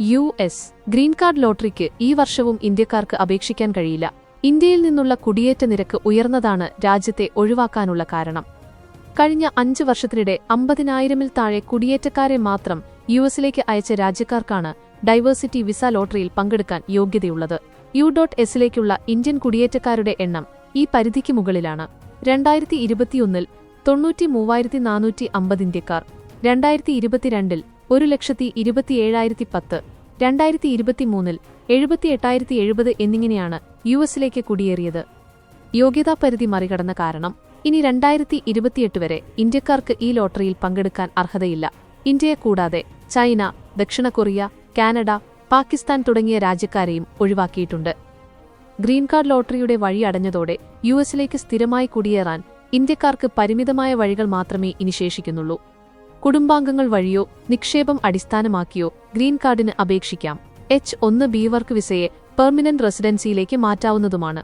U S green card ലോട്ടറിക്ക് ഈ വർഷവും ഇന്ത്യക്കാർക്ക് അപേക്ഷിക്കാൻ കഴിയില്ല. ഇന്ത്യയിൽ നിന്നുള്ള കുടിയേറ്റ നിരക്ക് ഉയർന്നതാണ് രാജ്യത്തെ ഒഴിവാക്കാനുള്ള കാരണം. കഴിഞ്ഞ അഞ്ച് വർഷത്തിനിടെ അമ്പതിനായിരമിൽ താഴെ കുടിയേറ്റക്കാരെ മാത്രം യു എസിലേക്ക് അയച്ച രാജ്യക്കാർക്കാണ് ഡൈവേഴ്സിറ്റി വിസ ലോട്ടറിയിൽ പങ്കെടുക്കാൻ യോഗ്യതയുള്ളത്. യു ഡോട്ട് എസിലേക്കുള്ള ഇന്ത്യൻ കുടിയേറ്റക്കാരുടെ എണ്ണം ഈ പരിധിക്ക് മുകളിലാണ്. രണ്ടായിരത്തി ഇരുപത്തിയൊന്നിൽ തൊണ്ണൂറ്റി മൂവായിരത്തി നാനൂറ്റി അമ്പത് ഇന്ത്യക്കാർ രണ്ടായിരത്തി ഇരുപത്തിരണ്ടിൽ ഒരു ലക്ഷത്തി ഇരുപത്തിയേഴായിരത്തി പത്ത് രണ്ടായിരത്തി ഇരുപത്തിമൂന്നിൽ എഴുപത്തി എട്ടായിരത്തി എഴുപത് എന്നിങ്ങനെയാണ് യു എസിലേക്ക് കുടിയേറിയത്. യോഗ്യതാ പരിധി മറികടന്ന കാരണം ഇനി രണ്ടായിരത്തി ഇരുപത്തിയെട്ട് വരെ ഇന്ത്യക്കാർക്ക് ഈ ലോട്ടറിയിൽ പങ്കെടുക്കാൻ അർഹതയില്ല. ഇന്ത്യയെ കൂടാതെ ചൈന ദക്ഷിണ കൊറിയ കാനഡ പാകിസ്ഥാൻ തുടങ്ങിയ രാജ്യക്കാരെയും ഒഴിവാക്കിയിട്ടുണ്ട്. ഗ്രീൻ കാർഡ് ലോട്ടറിയുടെ വഴി അടഞ്ഞതോടെ യു എസിലേക്ക് സ്ഥിരമായി കുടിയേറാൻ ഇന്ത്യക്കാർക്ക് പരിമിതമായ വഴികൾ മാത്രമേ ഇനി ശേഷിക്കുന്നുള്ളൂ. കുടുംബാംഗങ്ങൾ വഴിയോ നിക്ഷേപം അടിസ്ഥാനമാക്കിയോ ഗ്രീൻ കാർഡിന് അപേക്ഷിക്കാം. എച്ച് ഒന്ന് ബി വർക്ക് വിസയെ പെർമനന്റ് റെസിഡൻസിയിലേക്ക് മാറ്റാവുന്നതുമാണ്.